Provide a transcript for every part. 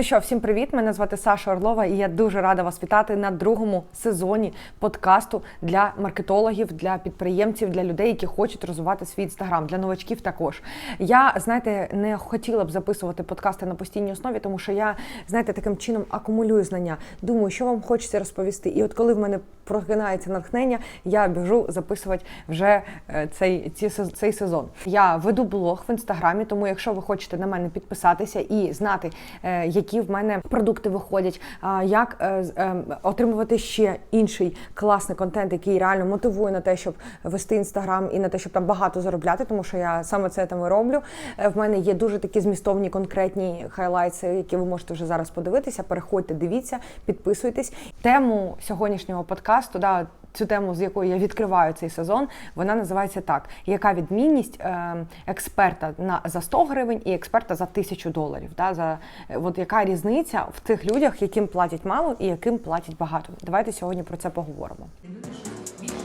Ну Що, всім привіт! Мене звати Саша Орлова, і я дуже рада вас вітати на другому сезоні подкасту для маркетологів, для підприємців, для людей, які хочуть розвивати свій інстаграм, для новачків також. Я знаєте, не хотіла б записувати подкасти на постійній основі, тому що я знаєте таким чином акумулюю знання. Думаю, що вам хочеться розповісти. І от коли в мене прогинається натхнення, я біжу записувати вже е, цей, ці, цей сезон. Я веду блог в інстаграмі, тому якщо ви хочете на мене підписатися і знати, е, які в мене продукти виходять, як е, з- е, отримувати ще інший класний контент, який реально мотивує на те, щоб вести інстаграм і на те, щоб там багато заробляти, тому що я саме це там і роблю. Е, В мене є дуже такі змістовні конкретні хайлайтси, які ви можете вже зараз подивитися. Переходьте, дивіться, підписуйтесь. Тему сьогоднішнього подкасту, да, цю тему, з якою я відкриваю цей сезон, вона називається так: яка відмінність е, експерта на за 100 гривень і експерта за 1000 доларів? Да, за е, от яка різниця в тих людях, яким платять мало і яким платять багато? Давайте сьогодні про це поговоримо.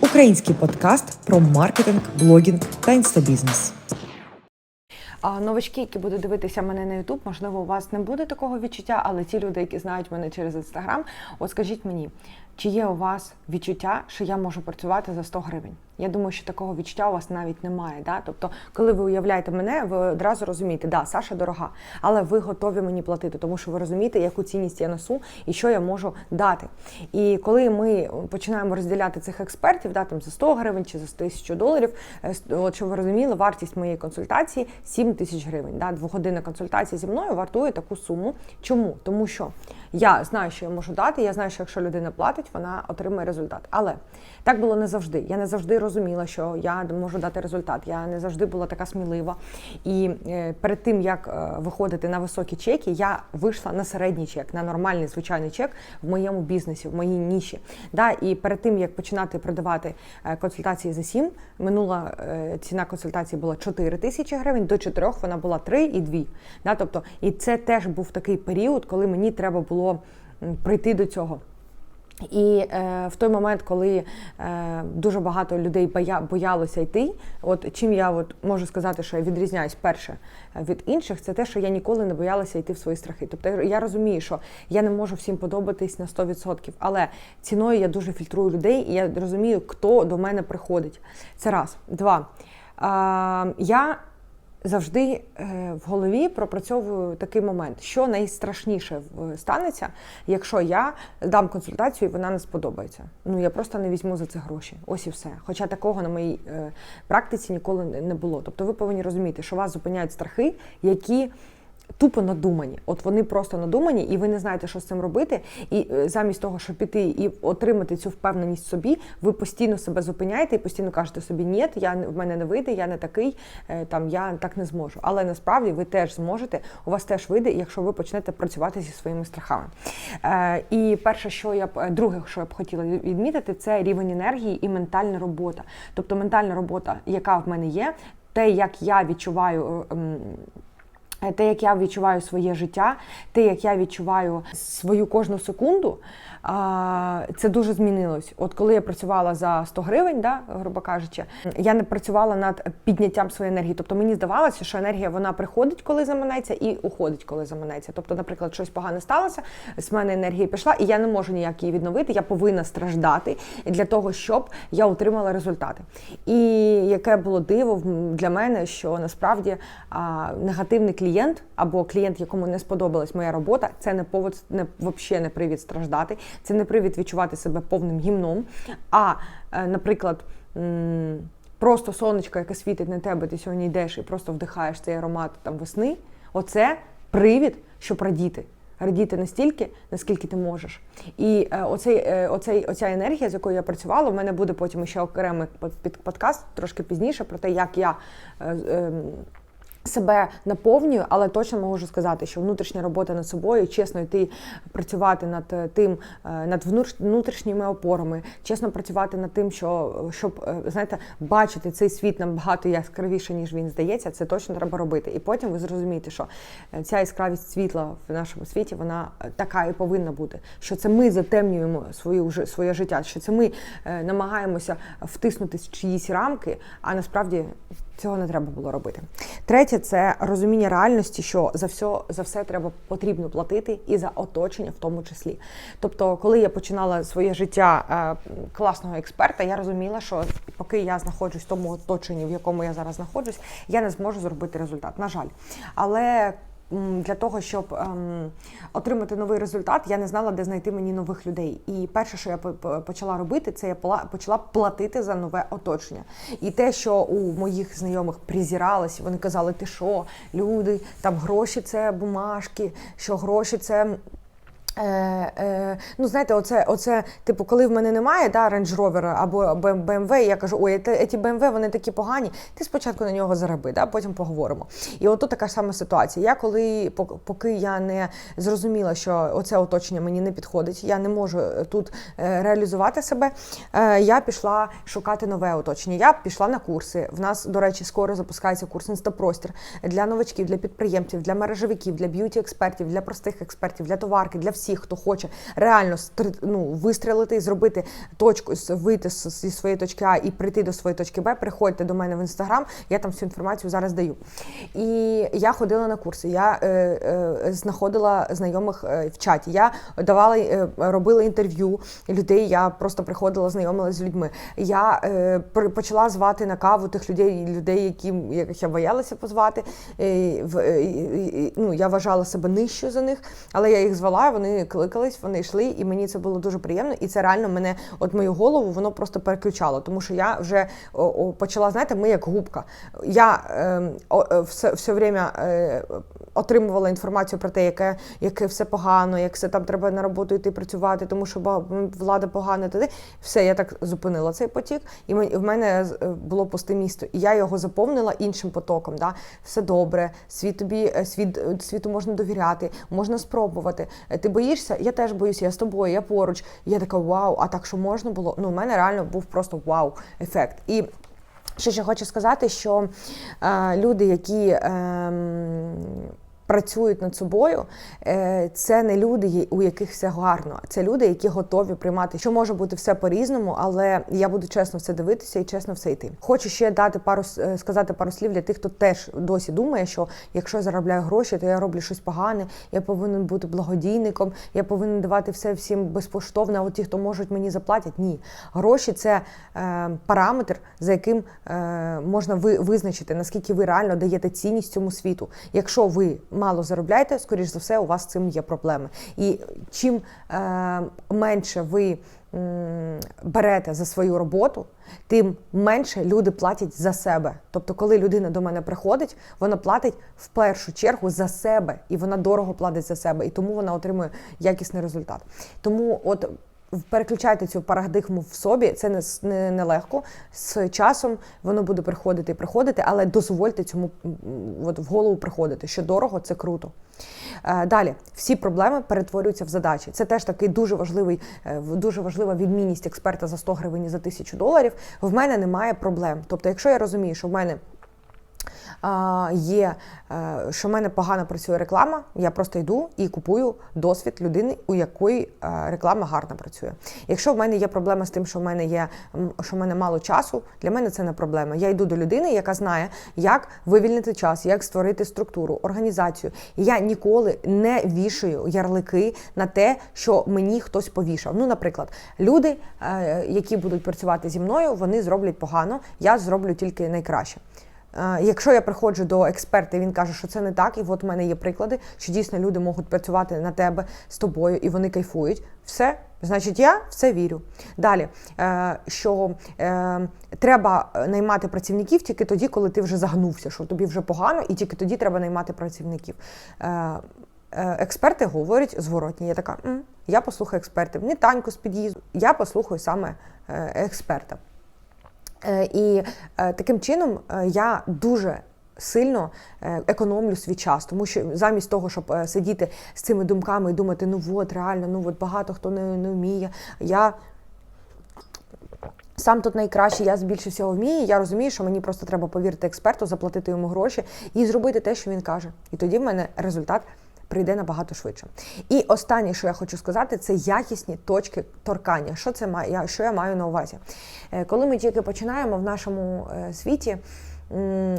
Український подкаст про маркетинг, блогінг та інстабізнес. А новачки, які будуть дивитися мене на YouTube, можливо, у вас не буде такого відчуття, але ті люди, які знають мене через інстаграм, от скажіть мені, чи є у вас відчуття, що я можу працювати за 100 гривень? Я думаю, що такого відчуття у вас навіть немає. Да? Тобто, коли ви уявляєте мене, ви одразу розумієте, да, Саша дорога, але ви готові мені платити, тому що ви розумієте, яку цінність я несу і що я можу дати. І коли ми починаємо розділяти цих експертів, да, там за 100 гривень чи за 1000 доларів, е, от щоб ви розуміли, вартість моєї консультації 7 тисяч гривень. Да? Двогодинна консультація зі мною вартує таку суму. Чому? Тому що я знаю, що я можу дати. Я знаю, що якщо людина платить, вона отримає результат. Але так було не завжди. Я не завжди розуміла, що я можу дати результат. Я не завжди була така смілива. І е, перед тим як е, виходити на високі чеки, я вийшла на середній чек, на нормальний звичайний чек в моєму бізнесі, в моїй ніші. Да? І перед тим як починати продавати е, консультації за 7, минула ціна консультації була 4 тисячі гривень, до 4 вона була 3 і 2. Да? Тобто, і це теж був такий період, коли мені треба було прийти до цього. І е, в той момент, коли е, дуже багато людей боя, боялося йти, от чим я от можу сказати, що я відрізняюсь перше е, від інших, це те, що я ніколи не боялася йти в свої страхи. Тобто я розумію, що я не можу всім подобатись на 100%, але ціною я дуже фільтрую людей, і я розумію, хто до мене приходить. Це раз. Два. Е, я завжди е, в голові пропрацьовую такий момент, що найстрашніше в- станеться, якщо я дам консультацію і вона не сподобається. Ну я просто не візьму за це гроші. Ось і все. Хоча такого на моїй е, практиці ніколи не було. Тобто ви повинні розуміти, що вас зупиняють страхи, які. Тупо надумані, от вони просто надумані, і ви не знаєте, що з цим робити. І е, замість того, щоб піти і отримати цю впевненість собі, ви постійно себе зупиняєте і постійно кажете собі, ні, я в мене не вийде, я не такий, е, там я так не зможу. Але насправді ви теж зможете, у вас теж вийде, якщо ви почнете працювати зі своїми страхами. Е, І перше, що я б друге, що я б хотіла відмітити, це рівень енергії і ментальна робота. Тобто ментальна робота, яка в мене є, те, як я відчуваю. Е, те, як я відчуваю своє життя, те, як я відчуваю свою кожну секунду, це дуже змінилось. От коли я працювала за 100 гривень, да, грубо кажучи, я не працювала над підняттям своєї енергії. Тобто мені здавалося, що енергія вона приходить, коли заманеться, і уходить, коли заманеться. Тобто, наприклад, щось погане сталося, з мене енергія пішла, і я не можу ніяк її відновити. Я повинна страждати для того, щоб я отримала результати. І яке було диво для мене, що насправді а, негативний клієнт або клієнт, якому не сподобалась моя робота, це не повод, не взагалі не привід страждати, це не привід відчувати себе повним гімном. А, е, наприклад, просто сонечко, яке світить на тебе, ти сьогодні йдеш і просто вдихаєш цей аромат там весни. Оце привід, щоб радіти. Радіти настільки, наскільки ти можеш. І е, оцей, е, оцей, оця енергія, з якою я працювала, у мене буде потім ще окремий под- подкаст трошки пізніше про те, як я. Е, е, себе наповнюю, але точно можу сказати, що внутрішня робота над собою, чесно йти працювати над е, тим, е, над внутрішніми опорами, чесно працювати над тим, що щоб е, знаєте, бачити цей світ набагато яскравіше, ніж він здається, це точно треба робити. І потім ви зрозумієте, що е, ця яскравість світла в нашому світі вона е, така і повинна бути. Що це ми затемнюємо свою своє життя, що це ми е, намагаємося втиснутись в чиїсь рамки, а насправді Цього не треба було робити. Третє це розуміння реальності, що за все, за все треба потрібно платити і за оточення в тому числі. Тобто, коли я починала своє життя е, класного експерта, я розуміла, що поки я знаходжусь в тому оточенні, в якому я зараз знаходжусь, я не зможу зробити результат. На жаль. Але для того, щоб ем, отримати новий результат, я не знала, де знайти мені нових людей. І перше, що я по- по- почала робити, це я почала платити за нове оточення. І те, що у моїх знайомих призіралось, вони казали, ти що, люди, там гроші це бумажки, що гроші це. Е, е, ну, знаєте, оце, оце, типу, коли в мене немає да, Range Rover або BMW, я кажу, ой, ті BMW, вони такі погані, ти спочатку на нього зароби, да, потім поговоримо. І от тут така ж сама ситуація. Я коли, пок- поки я не зрозуміла, що оце оточення мені не підходить, я не можу е, тут е, реалізувати себе, е, я пішла шукати нове оточення. Я пішла на курси. В нас, до речі, скоро запускається курс інстапростір для новачків, для підприємців, для мережевиків, для б'юті-експертів, для простих експертів, для товарки, для всіх, хто хоче реально ну, вистрілити і зробити точку, вийти зі своєї точки А і прийти до своєї точки Б. Приходьте до мене в інстаграм, я там всю інформацію зараз даю. І я ходила на курси, я е, е, знаходила знайомих е, в чаті. Я давала, е, робила інтерв'ю людей. Я просто приходила, знайомилася з людьми. Я е, почала звати на каву тих людей, людей, які яких я боялася позвати. Е, в- е, ну, я вважала себе нижчою за них, але я їх звала, вони кликались, вони йшли, і мені це було дуже приємно. І це реально мене, от мою голову, воно просто переключало, тому що я вже почала, знаєте, ми як губка. Я е, о, е, все, все время е, отримувала інформацію про те, яке, яке все погано, як все там треба на роботу йти працювати, тому що влада погана. Туди. Все, я так зупинила цей потік, і в мене е, було пусте місто. І я його заповнила іншим потоком. Да? Все добре, світ тобі, е, світ, е, світу можна довіряти, можна спробувати. Ти боїшся? Я теж боюся, я з тобою, я поруч. Я така вау, а так що можна було? Ну, у мене реально був просто вау ефект. І Ще ще хочу сказати, що е, люди, які ем, працюють над собою, е, це не люди, у яких все гарно. Це люди, які готові приймати, що може бути все по-різному, але я буду чесно все дивитися і чесно все йти. Хочу ще дати пару е, сказати пару слів для тих, хто теж досі думає, що якщо я заробляю гроші, то я роблю щось погане, я повинен бути благодійником, я повинен давати все всім безкоштовно. А от ті, хто можуть, мені заплатять. Ні, гроші це е, параметр, за яким е, можна ви, визначити, наскільки ви реально даєте цінність цьому світу. Якщо ви мало заробляєте, скоріш за все, у вас з цим є проблеми. І чим е, менше ви м, берете за свою роботу, тим менше люди платять за себе. Тобто, коли людина до мене приходить, вона платить в першу чергу за себе, і вона дорого платить за себе, і тому вона отримує якісний результат. Тому, от переключайте цю парадигму в собі, це не, не, не легко. З часом воно буде приходити і приходити, але дозвольте цьому от, в голову приходити, що дорого це круто. Е, Далі, всі проблеми перетворюються в задачі. Це теж такий дуже важливий, е, дуже важлива відмінність експерта за 100 гривень і за 1000 доларів. В мене немає проблем. Тобто, якщо я розумію, що в мене є, е, що в мене погано працює реклама, я просто йду і купую досвід людини, у якої е, реклама гарно працює. Якщо в мене є проблема з тим, що в мене є що в мене мало часу, для мене це не проблема. Я йду до людини, яка знає, як вивільнити час, як створити структуру, організацію. Я ніколи не вішаю ярлики на те, що мені хтось повішав. Ну, наприклад, люди, е, які будуть працювати зі мною, вони зроблять погано, я зроблю тільки найкраще. Е, Якщо я приходжу до експерта, і він каже, що це не так, і от в мене є приклади, що дійсно люди можуть працювати на тебе з тобою, і вони кайфують. Все, значить, я в це вірю. Далі, е, що е, треба наймати працівників тільки тоді, коли ти вже загнувся, що тобі вже погано, і тільки тоді треба наймати працівників. Е, е, Експерти говорять зворотні. Я така, «М, я послухаю експертів, не таньку з під'їзду, я послухаю саме е, експерта. Е, І е, таким чином е, я дуже сильно економлю свій час, тому що замість того, щоб сидіти з цими думками і думати, ну от реально, ну от багато хто не, не вміє, я. Сам тут найкращий, я більше всього вмію. Я розумію, що мені просто треба повірити експерту, заплатити йому гроші і зробити те, що він каже. І тоді в мене результат прийде набагато швидше. І останнє, що я хочу сказати, це якісні точки торкання. Що це має? Що я маю на увазі? Е, Коли ми тільки починаємо в нашому е, світі.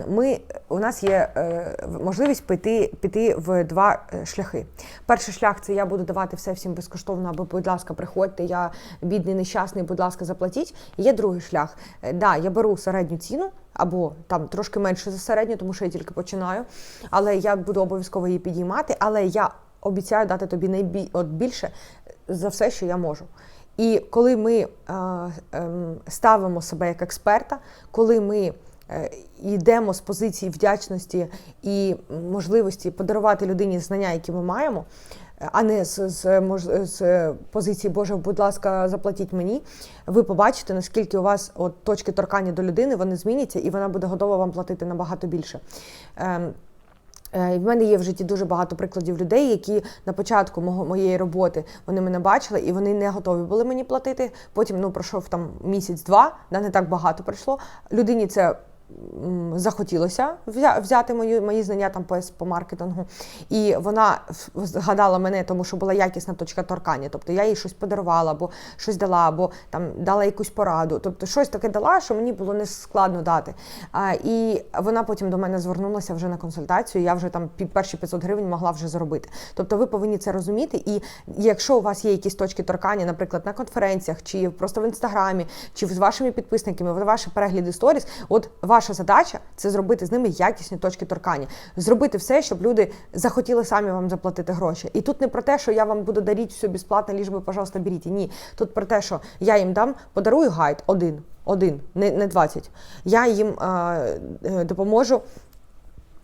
ми, у нас є е, можливість піти, піти в два шляхи. Перший шлях це я буду давати все всім безкоштовно, або, будь ласка, приходьте, я бідний, нещасний, будь ласка, заплатіть. Є другий шлях. Да, я беру середню ціну. Або там трошки менше за середню, тому що я тільки починаю. Але я буду обов'язково її підіймати. Але я обіцяю дати тобі найбі... от більше за все, що я можу. І коли ми е, ем, ставимо себе як експерта, коли ми е, йдемо з позиції вдячності і можливості подарувати людині знання, які ми маємо, е, а не з, з, з позиції Боже, будь ласка, заплатіть мені. Ви побачите, наскільки у вас от, точки торкання до людини вони зміняться, і вона буде готова вам платити набагато більше. Ем, Е, В мене є в житті дуже багато прикладів людей, які на початку моєї роботи вони мене бачили і вони не готові були мені платити. Потім ну пройшов там місяць-два, да, не так багато пройшло. Людині це захотілося взяти мої, мої знання там по, по маркетингу. І вона згадала мене, тому що була якісна точка торкання. Тобто я їй щось подарувала, або щось дала, або там дала якусь пораду. Тобто щось таке дала, що мені було не складно дати. А, і вона потім до мене звернулася вже на консультацію. Я вже там перші 500 гривень могла вже заробити. Тобто ви повинні це розуміти. І якщо у вас є якісь точки торкання, наприклад, на конференціях, чи просто в інстаграмі, чи з вашими підписниками, ваші перегляди сторіс, от ваша задача це зробити з ними якісні точки торкання, зробити все, щоб люди захотіли самі вам заплатити гроші. І тут не про те, що я вам буду дарити все безплатно, ліж би, пожалуйста, беріть. Ні, тут про те, що я їм дам, подарую гайд один, один, не, не 20. Я їм е, допоможу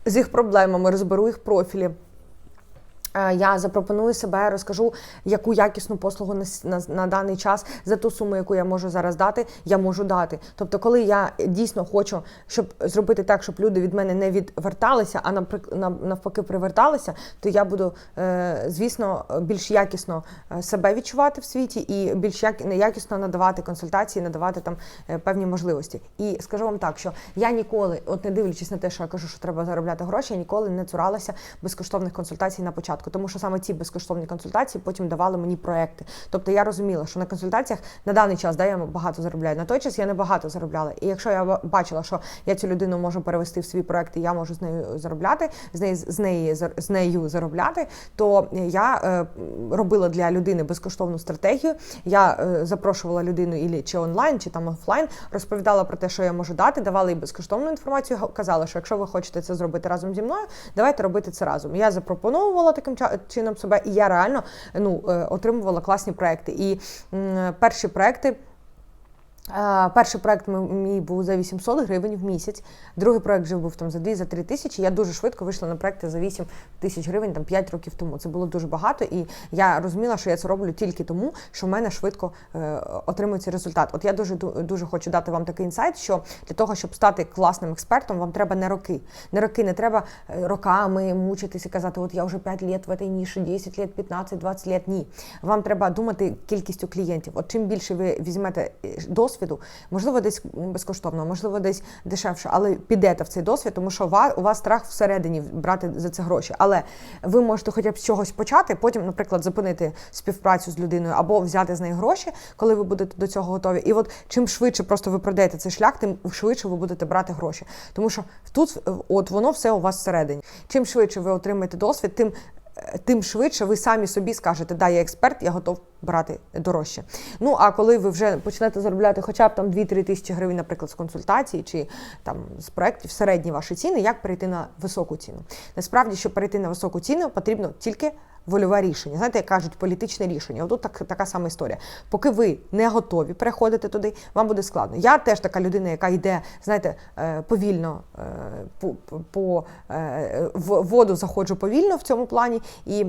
з їх проблемами, розберу їх профілі. Е, Я запропоную себе, розкажу, яку якісну послугу на, на, на даний час за ту суму, яку я можу зараз дати, я можу дати. Тобто, коли я дійсно хочу, щоб зробити так, щоб люди від мене не відверталися, а навпаки приверталися, то я буду, е, звісно, більш якісно е, себе відчувати в світі і більш як, якісно надавати консультації, надавати там певні можливості. І скажу вам так, що я ніколи, от не дивлячись на те, що я кажу, що треба заробляти гроші, я ніколи не цуралася безкоштовних консультацій на початку, тому що саме ці безкоштовні консультації потім давали мені проекти. Тобто я розуміла, що на консультаціях на даний час да, я багато заробляю. На той час я не багато заробляла. І якщо я бачила, що я цю людину можу перевести в свій проект, і я можу з нею заробляти, з нею з неї з нею заробляти, то я е, робила для людини безкоштовну стратегію. Я е, запрошувала людину ілі чи онлайн, чи там офлайн, розповідала про те, що я можу дати, давала їй безкоштовну інформацію. Казала, що якщо ви хочете це зробити разом зі мною, давайте робити це разом. Я запропоновувала таким ча- чином себе, і я реально ну, е, отримувала класні проекти. І перші проекти. Перший проект мій був за 800 гривень в місяць, другий проект вже був там за 2 за 3 тисячі. Я дуже швидко вийшла на проекти за 8 тисяч гривень там 5 років тому. Це було дуже багато, і я розуміла, що я це роблю тільки тому, що в мене швидко е, отримується результат. От я дуже дуже хочу дати вам такий інсайт, що для того, щоб стати класним експертом, вам треба не роки. Не роки, не треба е, роками мучитися, казати, от я вже 5 років в цій ніші, 10 років, 15, 20 років. Ні. Вам треба думати кількістю клієнтів. От чим більше ви візьмете е, досвіду, можливо, десь безкоштовно, можливо, десь дешевше, але підете в цей досвід, тому що у вас страх всередині брати за це гроші. Але ви можете хоча б з чогось почати, потім, наприклад, зупинити співпрацю з людиною або взяти з неї гроші, коли ви будете до цього готові. І от чим швидше просто ви пройдете цей шлях, тим швидше ви будете брати гроші. Тому що тут от воно все у вас всередині. Чим швидше ви отримаєте досвід, тим. Тим швидше ви самі собі скажете, да, я експерт, я готов брати дорожче. Ну а коли ви вже почнете заробляти хоча б там 2-3 тисячі гривень, наприклад, з консультації чи там з проєктів, середні ваші ціни, як перейти на високу ціну? Насправді, щоб перейти на високу ціну, потрібно тільки вольове рішення. Знаєте, як кажуть, політичне рішення. Отут так, така сама історія. Поки ви не готові переходити туди, вам буде складно. Я теж така людина, яка йде, знаєте, е, повільно е, по, по- е, в воду заходжу повільно в цьому плані і.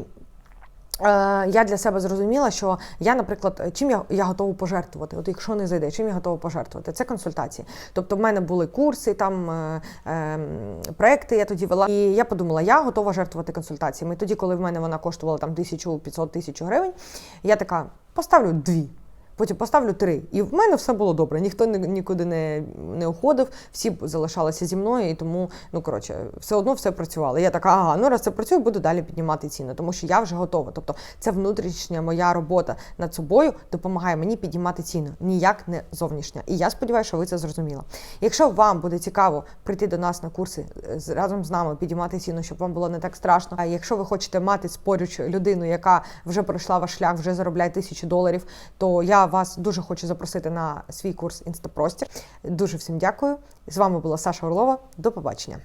Е, Я для себе зрозуміла, що я, наприклад, чим я, я готова пожертвувати. От якщо не зайде, чим я готова пожертвувати? Це консультації. Тобто, в мене були курси, там е, е, проекти я тоді вела. І я подумала, я готова жертвувати консультаціями. І тоді, коли в мене вона коштувала там 1500-1000 гривень, я така поставлю дві. Потім поставлю три. І в мене все було добре. Ніхто ні- нікуди не, не уходив, всі залишалися зі мною, і тому, ну коротше, все одно все працювало. Я така, ага, ну раз це працює, буду далі піднімати ціни, тому що я вже готова. Тобто, це внутрішня моя робота над собою допомагає мені піднімати ціну, ніяк не зовнішня. І я сподіваюся, що ви це зрозуміли. Якщо вам буде цікаво прийти до нас на курси е, разом з нами, підіймати ціну, щоб вам було не так страшно. А якщо ви хочете мати спорючу людину, яка вже пройшла ваш шлях, вже заробляє тисячу доларів, то вас дуже хочу запросити на свій курс Інстапростір. Дуже всім дякую. З вами була Саша Орлова. До побачення.